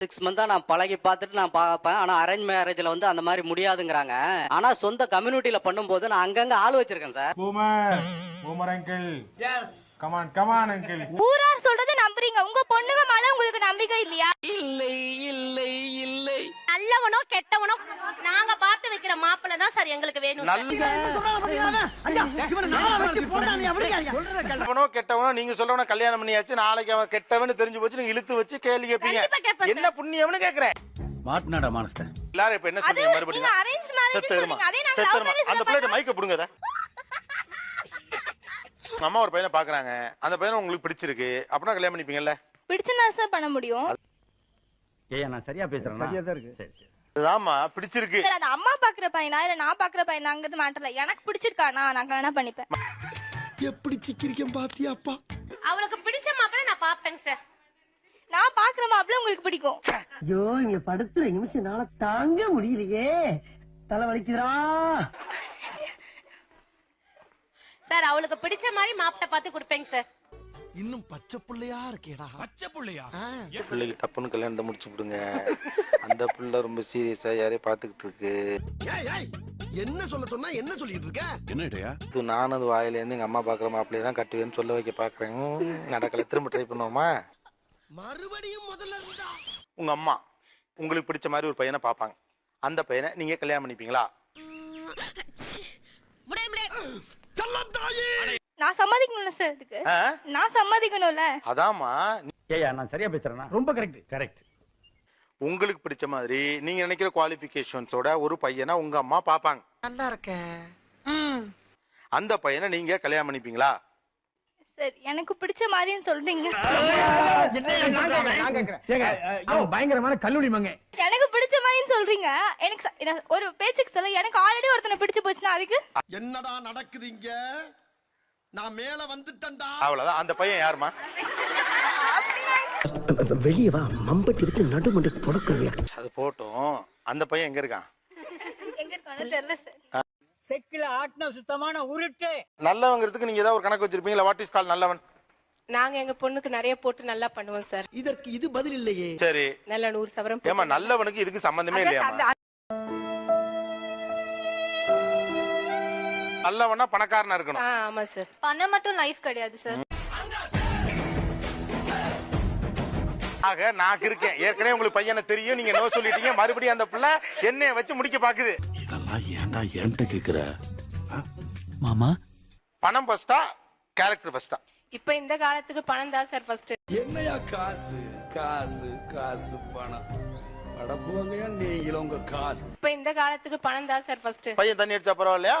Six மந்தா நான் பழகி பார்த்துட்டு நான் பார்ப்பேன் ஆனா அரேஞ்ச் மேரேஜ்ல வந்து அந்த மாதிரி முடியாதுங்கிறாங்க. ஆனா சொந்த கம்யூனிட்டியில பண்ணும்போது நான் அங்கங்க ஆள் வச்சிருக்கேன் sir. Boomer boomer uncle yes come on come on uncle ஊரார் சொல்றதை நம்புறீங்க. உங்க பொண்ணுங்க மேல உங்களுக்கு நம்பிக்கை இல்லையா? இல்லை இல்லை இல்லை நல்லவனோ கெட்டவனோ நாங்க பார்த்து வைக்கிற மாப்பிள்ளை தான் சார் எங்களுக்கு வேணும் நல்லவனோ கெட்டவனோ நீங்க சொல்றவன கல்யாணம் பண்ணியாச்சு நாளைக்கு அவன் கெட்டவன்னு தெரிஞ்சு போச்சு நீங்க இழுத்து வச்சு கேள்வி கேட்பீங்க கண்டிப்பா கேட்பேன் என்ன புண்ணியம்னு கேக்குறேன் மாட்டினாடா மானஸ்த எல்லாரும் இப்ப என்ன அது சொன்னீங்க நீங்க மறுபடியும் அரேஞ்ச் மேரேஜ் செத்து இருமா சொல்றீங்க அதே நாங்க செத்து லவ் இருமா மேரேஜ் அந்த பிள்ளைகிட்ட மைக்க புடுங்க அத. உங்க அம்மா ஒரு பையனை பாக்குறாங்க அந்த பையனை உங்களுக்கு பிடிச்சிருக்கு. அப்படின்னா கல்யாணம் பண்ணிப்பீங்கல்ல? பிடிச்சனா சார் பண்ண முடியும். ஏய் நான் சரியா பேசுறேன்? சரியா தான் இருக்கு. சரி சரி. அதுதாம்மா பிடிச்சிருக்கு. சார் அது அம்மா பாக்குற பையனா இல்ல நான் பாக்குற பையனாங்கிறது மேட்டர் இல்ல. எனக்கு பிடிச்சிருக்கானா நான் கல்யாணம் பண்ணிப்பேன். எப்படி சிக்கிரிக்கம் பாத்தியாப்பா அவளுக்கு பிடிச்ச மாப்பிள்ளை நான் பாப்பேங்க சார் நான் பாக்குற மாப்பிள்ளை உங்களுக்கு பிடிக்கும். ஐயோ இங்க படுத்துற நிமிஷம்னால தாங்க முடியலையே. தலை வலிக்குதுடா. சார் அவளுக்கு பிடிச்ச மாதிரி மாப்பிள்ளை பார்த்து கொடுப்பேங்க சார் இன்னும் பச்சை புள்ளையா இருக்கேடா. பச்சை புள்ளையா? பிள்ளைக்கு டப்புன்னு கல்யாணத்தை முடிச்சு விடுங்க அந்த பிள்ளை ரொம்ப சீரியஸா யாரையும் பாத்துக்கிட்டு இருக்கு. என்ன சொல்ல சொன்னா என்ன சொல்லிட்டு இருக்க? இது நானும் அது வாயில இருந்து எங்க அம்மா பாக்குற மாப்பிள்ளைய தான் கட்டுவேன்னு சொல்ல வைக்க பாக்குறேன் நடக்கல திரும்ப ட்ரை பண்ணுவோமா? மறுபடியும் முதல்ல இருந்தா? உங்க அம்மா உங்களுக்கு பிடிச்ச மாதிரி ஒரு பையனை பார்ப்பாங்க. அந்த பையனை நீங்க கல்யாணம் பண்ணிப்பீங்களா? நான் சம்மதிக்கணும்ல சார் இதுக்கு? நான் சம்மதிக்கணும்ல. அதாம்மா ஏய் நான் சரியா பேசுறேனா ரொம்ப கரெக்ட் கரெக்ட் உங்களுக்கு பிடிச்ச மாதிரி நீங்க நினைக்கிற குவாலிஃபிகேஷன்ஸோட ஒரு பையனை உங்க அம்மா பார்ப்பாங்க. நல்லா இருக்க. அந்த பையனை நீங்க கல்யாணம் பண்ணிப்பீங்களா? சார் எனக்கு பிடிச்ச மாதிரின்னு சொல்றீங்க. பயங்கரமான கல்லூரி மங்க எனக்கு பிடிச்ச மாதிரின்னு சொல்றீங்க. எனக்கு ஒரு பேச்சுக்கு சொல்ல எனக்கு ஆல்ரெடி ஒருத்தனை பிடிச்சு போச்சுன்னா அதுக்கு? என்னடா நடக்குது இங்க? நான் மேல வந்துட்டேன்டா. அவ்வளவுதான். அந்த பையன் யாருமா வெளியே வா. மம்பட்டி எடுத்து நடுமண்டு புடக்கலையா அது போட்டும். அந்த பையன் எங்க இருக்கான்? எங்க இருக்கானு தெரியல சார் செக்கில ஆட்டின சுத்தமான உருட்டு. நல்லவங்கிறதுக்கு நீங்க ஏதாவது ஒரு கணக்கு வச்சிருப்பீங்களா? வாட் இஸ் கால் நல்லவன்? நாங்க எங்க பொண்ணுக்கு நிறைய போட்டு நல்லா பண்ணுவோம் சார் இதற்கு இது பதில் இல்லையே. சரி. நல்ல நூறு சவரம் ஏமா நல்லவனுக்கு இதுக்கு சம்பந்தமே இல்லையாமா நல்லவனா பணக்காரனா இருக்கணும். ஆமா சார் பணம் மட்டும் லைஃப் கிடையாது சார் ஆக நான் இருக்கேன். ஏற்கனவே உங்களுக்கு பையனை தெரியும். நீங்க நோ சொல்லிட்டீங்க. மறுபடியும் அந்த பிள்ளை என்னைய வச்சு முடிக்க பாக்குது. இதெல்லாம் ஏன்டா என்கிட்ட கேக்குற? மாமா? பணம் ஃபர்ஸ்டா கேரக்டர் ஃபர்ஸ்டா இப்ப இந்த காலத்துக்கு பணம் தான் சார் ஃபர்ஸ்ட் என்னையா காசு காசு காசு பணம். நீங்களும் உங்க காசு. இப்ப இந்த காலத்துக்கு பணம் தான் சார் ஃபர்ஸ்ட் பையன் தண்ணி அடிச்சா பரவாயில்லையா?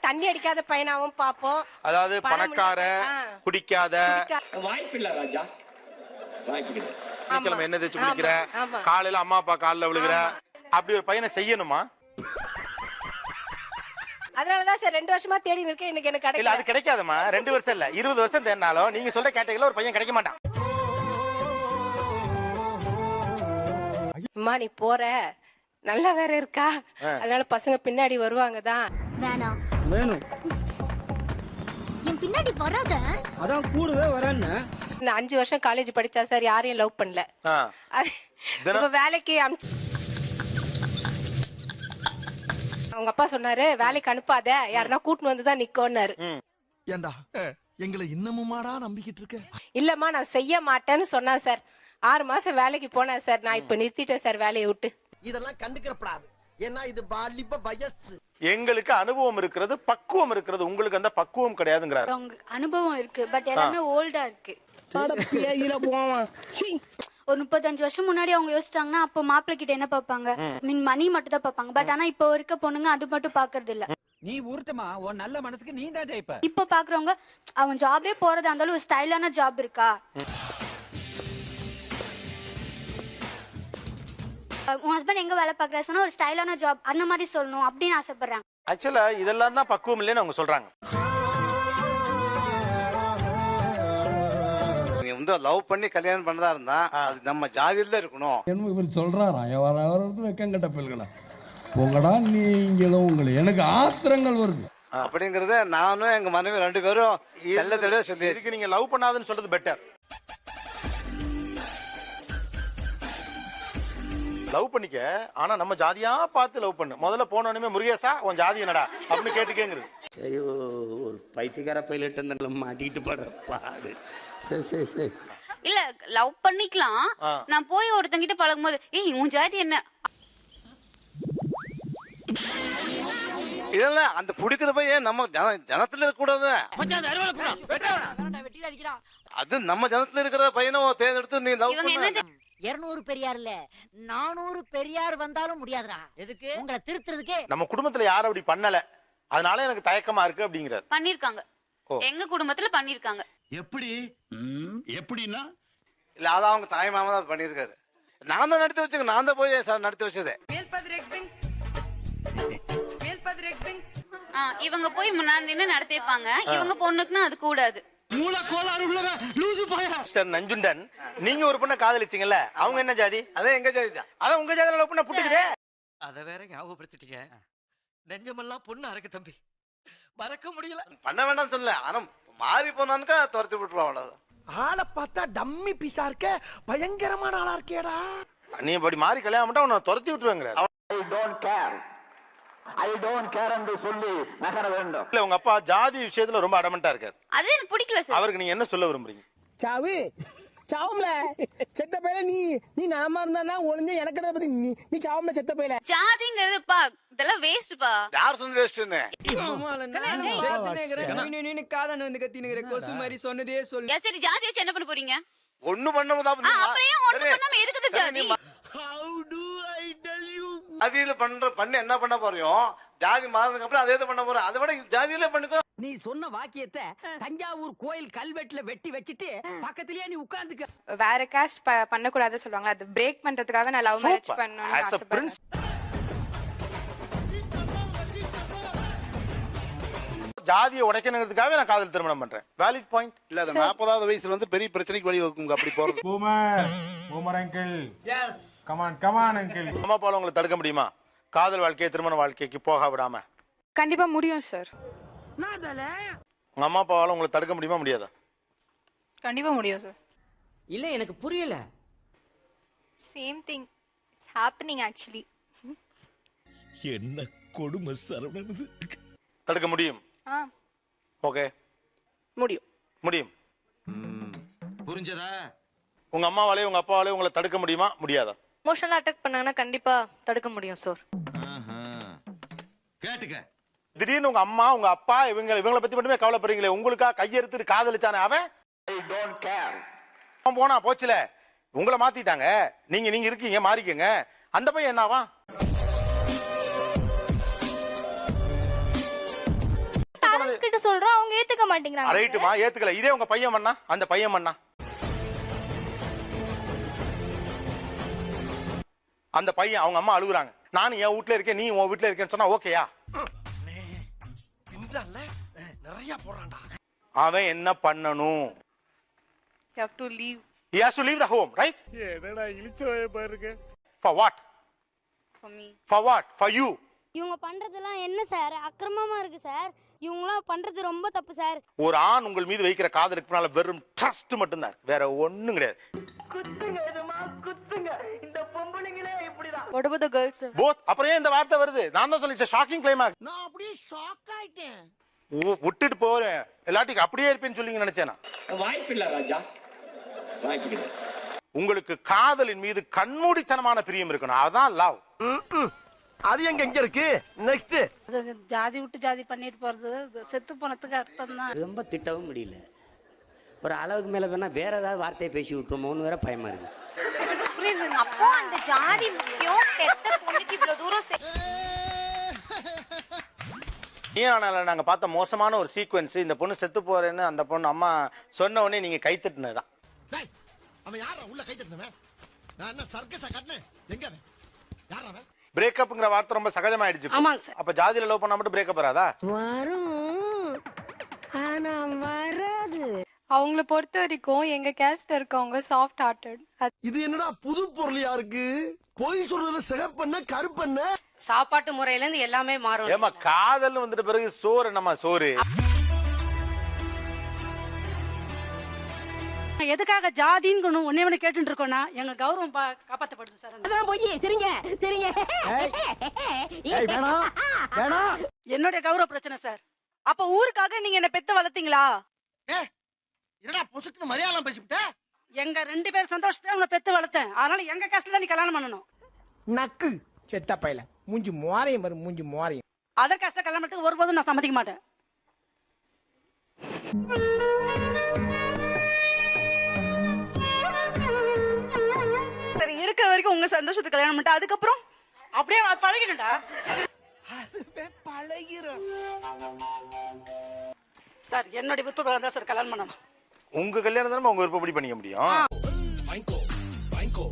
தண்ணி அடிக்காத பையனாவும் பாப்போம். அதாவது பணக்கார உள்ள- ஆ. குடிக்காத. சனிக்கிழமை என்ன தேய்ச்சி குளிக்கிற? ஆமா. காலையில அம்மா அப்பா காலில் விழுகிற? அப்படி ஒரு பையனை செய்யணுமா? அதனாலதான் சார் ரெண்டு வருஷமா தேடி இருக்கேன் இன்னைக்கு எனக்கு இல்ல கிடைக்கல. அது கிடைக்காதுமா ரெண்டு வருஷம் இல்ல. இருபது வருஷம் தேடினாலும் நீங்க சொல்ற கேட்டகரியில ஒரு பையன் கிடைக்க மாட்டான். அம்மா நீ போற. நல்லா வேற இருக்கா? அதனால பசங்க பின்னாடி வருவாங்க தான் வேணாம். வேணும். என் பின்னாடி வராத? அதான் கூடவே வரேன்னு. இந்த அஞ்சு வருஷம் காலேஜ் படிச்சா சார் யாரையும் லவ் பண்ணல. இப்ப வேலைக்கு அனுப்பிச்சு அவங்க அப்பா சொன்னாரு வேலைக்கு அனுப்பாத யாருன்னா கூட்டின்னு வந்து தான் நிக்கோன்னாரு. ஏன்டா எங்களை இன்னமுமாடா நம்பிக்கிட்டு இருக்க? இல்லம்மா நான் செய்ய மாட்டேன்னு சொன்னா சார் ஆறு மாசம் வேலைக்கு போனேன் சார் நான் இப்ப நிறுத்திட்டேன் சார் வேலையை விட்டு. இதெல்லாம் கண்டுக்கிறப்படாது. ஏன்னா இது வாலிப வயசு. எங்களுக்கு அனுபவம் இருக்கிறது பக்குவம் இருக்கிறது. உங்களுக்கு அந்த பக்குவம் கிடையாதுங்கிறாரு. உங்களுக்கு அனுபவம் இருக்கு பட் எல்லாமே ஓல்டா இருக்கு. ஒரு முப்பத்தஞ்சு வருஷம் முன்னாடி அவங்க யோசிச்சாங்கன்னா அப்போ மாப்பிள்ளை கிட்ட என்ன பார்ப்பாங்க? மீன் மணி மட்டும் தான் பார்ப்பாங்க. பட் ஆனா இப்போ இருக்க பொண்ணுங்க அது மட்டும் பாக்குறது இல்ல நீ ஊர்ட்டமா? உன் நல்ல மனசுக்கு நீ தான் ஜெயிப்ப. இப்போ பாக்குறவங்க அவன் ஜாபே போறதா இருந்தாலும் ஒரு ஸ்டைலான ஜாப் இருக்கா? உன் ஹஸ்பண்ட் எங்க வேலை பாக்குறாரு சொன்னா ஒரு ஸ்டைலான ஜாப் அந்த மாதிரி சொல்லணும் அப்படின்னு ஆசைப்படுறாங்க. ஆக்சுவலா இதெல்லாம் தான் பக்குவம் இல்லைன்னு அவங்க சொல்றாங்க. நீங்க வந்து லவ் பண்ணி கல்யாணம் பண்ணதா இருந்தா அது நம்ம ஜாதியில தான் இருக்கணும். என்ன இவர் சொல்றாராம் வர வர வெக்கம் கட்ட பிள்ளைகளா போங்கடா நீங்களும் உங்களை. எனக்கு ஆத்திரங்கள் வருது. அப்படிங்கறத நானும் எங்க மனைவி ரெண்டு பேரும் தெள்ள தெளிவா சொல்லி இதுக்கு நீங்க லவ் பண்ணாதுன்னு சொல்றது பெட்டர் லவ் பண்ணிக்க ஆனா நம்ம ஜாதியா பார்த்து லவ் பண்ணு. முதல்ல போனோடனே முருகேசா உன் ஜாதி என்னடா? அப்படின்னு கேட்டுக்கேங்கிறது. ஐயோ ஒரு பைத்தியக்கார பைலட் அந்த மாட்டிக்கிட்டு படுற பாடு. சரி சரி சரி இல்ல லவ் பண்ணிக்கலாம். நான் போய் ஒருத்தங்கிட்ட பழகும்போது ஏய் உன் ஜாதி என்ன? இதெல்லாம் அந்த பிடிக்கிற பையன் நம்ம ஜன ஜனத்துல இருக்க கூடாது அது நம்ம ஜனத்துல இருக்கிற பையனை தேர்ந்தெடுத்து நீ லவ் பண்ண. இருநூறு பெரியார் இல்ல நானூறு பெரியார் வந்தாலும் முடியாதுடா. எதுக்கு? உங்களை திருத்துறதுக்கே நம்ம குடும்பத்துல யாரும் அப்படி பண்ணல. அதனால எனக்கு தயக்கமா இருக்கு அப்படிங்கிறார். பண்ணிருக்காங்க. எங்க குடும்பத்துல பண்ணிருக்காங்க. எப்படி? எப்படின்னா? இல்ல அதான் அவங்க தாய் மாமா தான் பண்ணிருக்காரு. நான் தான் நடத்தி வச்சுங்க நான் தான் போய் சார் நடத்தி வச்சதே. ஆ, இவங்க போய் முன்னாடி நின்னு நடத்தி வைப்பாங்க இவங்க பொண்ணுக்குன்னா அது கூடாது. மூல கோளாறு உள்ளவன் லூசு பாயா. மிஸ்டர் நஞ்சுண்டன் நீங்க ஒரு பொண்ணை காதலிச்சீங்கல்ல அவங்க என்ன ஜாதி? அதே எங்க ஜாதி தான் அதான் உங்க ஜாதியில லவ் பண்ண புட்டுக்குதே. அத வேற ஞாபகப்படுத்திட்டீங்க. நெஞ்சமெல்லாம் பொண்ணு அறக்கு தம்பி. மறக்க முடியல. பண்ண வேண்டாம் சொல்லல. ஆனா மாறி போனானுக்கா துரத்தி விட்டுருவா அவ்வளவுதான் ஆளை பார்த்தா டம்மி பீஸா இருக்க பயங்கரமான ஆளா இருக்கேடா. நீ இப்படி மாறி கல்யாணம் பண்ணா உன்னை துரத்தி விட்டுருவாங்க I don't care I don't care என்று சொல்லி நகர வேண்டும். இல்ல உங்க அப்பா ஜாதி விஷயத்துல ரொம்ப அடமெண்டா இருக்காரு. அது எனக்கு பிடிக்கல சார். அவருக்கு நீங்க என்ன சொல்ல விரும்புறீங்க? சாவு சாவும்ல. செத்த பையல நீ நீ நலமா இருந்தா ஒளிஞ்ச எனக்கு பத்தி நீ நீ சாவும்ல செத்த பையல? ஜாதிங்கிறது பா இதெல்லாம் வேஸ்ட்பா யார் சொந்த வேஸ்ட்னு சரி ஜாதி வச்சு என்ன பண்ண போறீங்க? ஒண்ணு பண்ண ஆ, அப்புறம் ஒண்ணு பண்ணாம எதுக்கு ஜாதி? யூ ஜாதியில பண்ற பண்ணி என்ன பண்ண போறோம் ஜாதி மாறினதுக்கு அப்புறம் அதே பண்ண போறோம் அதை விட ஜாதியில பண்ணிக்கோ. நீ சொன்ன வாக்கியத்தை தஞ்சாவூர் கோயில் கல்வெட்டுல வெட்டி வச்சிட்டு பக்கத்துலயே நீ உட்கார்ந்துக்க. வேற காஸ்ட் பண்ணக்கூடாது சொல்லுவாங்க. அது பிரேக் பண்றதுக்காக நான் லவ் மேரேஜ் a ஆசைப்படுறேன். ஜாதியை உடைக்கணுங்கிறதுக்காக நான் காதல் திருமணம் பண்றேன். வேலிட் பாயிண்ட் இல்ல அது நாற்பதாவது வயசுல வந்து பெரிய பிரச்சனைக்கு வழி வைக்குங்க அப்படி போறது. Boomer boomer uncle yes come on come on uncle அம்மா அப்பால உங்களை தடுக்க முடியுமா? காதல் வாழ்க்கை திருமண வாழ்க்கைக்கு போக விடாம. கண்டிப்பா முடியும் சார் உங்க அம்மா அப்பாவால உங்களை தடுக்க முடியுமா முடியாதா? கண்டிப்பா முடியும் சார் இல்ல எனக்கு புரியல. Same thing it's happening actually என்ன கொடுமை சரவணனது தடுக்க முடியும். ஓகே. முடியும். முடியும். புரிஞ்சதா? உங்க அம்மாவாலே உங்க அப்பாவாலே உங்களை தடுக்க முடியுமா? முடியாதா? எமோஷனலா அட்டாக் பண்ணாங்கன்னா கண்டிப்பா தடுக்க முடியும் சார் கேட்டுக்க. திடீர்னு உங்க அம்மா உங்க அப்பா இவங்க இவங்கள பத்தி மட்டுமே கவலைப்படுறீங்களே. உங்களுக்கா கையெடுத்துட்டு காதலிச்சானே அவன்? ஐ டோன்ட் கேர் அவன் போனா போச்சுல. உங்களை மாத்திட்டாங்க. நீங்க நீங்க இருக்கீங்க மாறிக்கங்க. அந்த பையன் என்னவா மாட்டேங்கிறாங்க ரைட்டுமா ஏத்துக்கல. இதே உங்க பையன் பண்ணா? அந்த பையன் பண்ணா? அந்த பையன் அவங்க அம்மா அழுகுறாங்க. நானும் என் வீட்ல இருக்கேன் நீ உன் வீட்ல இருக்கேன்னு சொன்னா ஓகேயா? நிறைய போறான்டா அவன் என்ன பண்ணணும்? You have to leave he has to leave the home right? என்னடா இழிச்சவே பாருங்க. For what? For me for what? For you. இவங்க பண்றதெல்லாம் என்ன சார்? அக்கிரமமா இருக்கு சார். இவங்களாம் பண்றது ரொம்ப தப்பு சார். ஒரு ஆண் உங்கள் மீது வைக்கிற காதலுக்கு பின்னால வெறும் ட்ரஸ்ட் மட்டும்தான். வேற ஒண்ணும் கிடையாது. What about the girls both அப்புறம் ஏன் இந்த வார்த்தை வருது? நான் தான் சொல்லி ஷாக்கிங் கிளைமாக்ஸ் நான் அப்படியே ஷாக் ஆயிட்டேன். விட்டுட்டு போறேன். எல்லாத்துக்கும் அப்படியே இருப்பேன்னு சொல்லி நினைச்சேன்? நான். வாய்ப்பில்லை ராஜா. வாய்ப்பில்லை உங்களுக்கு காதலின் மீது கண்மூடித்தனமான பிரியம் இருக்கணும். அதான் லவ் அது எங்க எங்க இருக்கு? நெக்ஸ்ட் ஜாதி விட்டு ஜாதி பண்ணிட்டு போறது செத்து போனதுக்கு அர்த்தம் தான் ரொம்ப திட்டவும் முடியல. ஒரு அளவுக்கு மேல வேணா வேற ஏதாவது வார்த்தையை பேசி விட்டுருமோன்னு வேற பயமா இருக்கு. அப்போ அந்த ஜாதி முக்கியம் பெத்த பொண்ணுக்கு இவ்வளவு தூரம் செ- நீனால நாங்க பார்த்த மோசமான ஒரு சீக்வன்ஸ் இந்த பொண்ணு செத்து போறேன்னு அந்த பொண்ணு அம்மா சொன்ன உடனே நீங்க கைத்தட்டினதுதான் அவன் யாரா உள்ள கை தட்டினவன்? நான் என்ன சர்க்கஸா கட்டினேன்? எங்க அவன்? யாரா அவன்? பிரேக்கப்ங்கிற வார்த்தை ரொம்ப சகஜமாயிடுச்சு. ஆமாங்க சார். அப்ப ஜாதியில லவ் பண்ணா மட்டும் பிரேக்கப் வராதா? வரும். ஆனா வராது. அவங்கள பொறுத்த வரைக்கும் எங்க கேஸ்ட் இருக்கவங்க சாஃப்ட் ஹார்ட்டட் இது என்னடா புது பொருளியா இருக்கு? பொய் சொல்றதுல சிகப்பண்ண கருப்பண்ண? சாப்பாட்டு முறையில இருந்து எல்லாமே மாறும். ஏமா காதல் வந்துட்ட பிறகு சோறு என்னம்மா சோறு? எதுக்காக ஜாதின்னு ஒன்னே ஒண்ணு கேட்டு இருக்கோம்னா எங்க கௌரவம் காப்பாத்தப்படுது சார். அதெல்லாம் போய் சரிங்க சரிங்க. என்னுடைய கௌரவ பிரச்சனை சார். அப்ப ஊருக்காக நீங்க என்ன பெத்து வளர்த்தீங்களா? என்னடா பொசுக்கு மரியாதை பேசிவிட்ட எங்க ரெண்டு பேர் சந்தோஷத்தை உங்களை பெத்து வளர்த்தேன். அதனால எங்க கஷ்டத்துல நீ கல்யாணம் பண்ணணும்? நக்கு செத்த பையல. மூஞ்சி மோரையும் பாரு மூஞ்சி மோரையும் அதர் கஷ்ட கல்யாணம் பண்ணிட்டு ஒருபோதும் நான் சம்மதிக்க மாட்டேன். வரைக்கும் உங்க சந்தோஷத்துக்கு கல்யாணம் பண்ணிட்டு அதுக்கப்புறம் அப்படியே அது பழகிடும்டா. சார் என்னுடைய விருப்பம் தான் சார் கல்யாணம் பண்ணணும். உங்க கல்யாணம் தானே உங்க விருப்பப்படி பண்ணிக்க முடியும்? வாங்கிக்கோ வாங்கிக்கோ.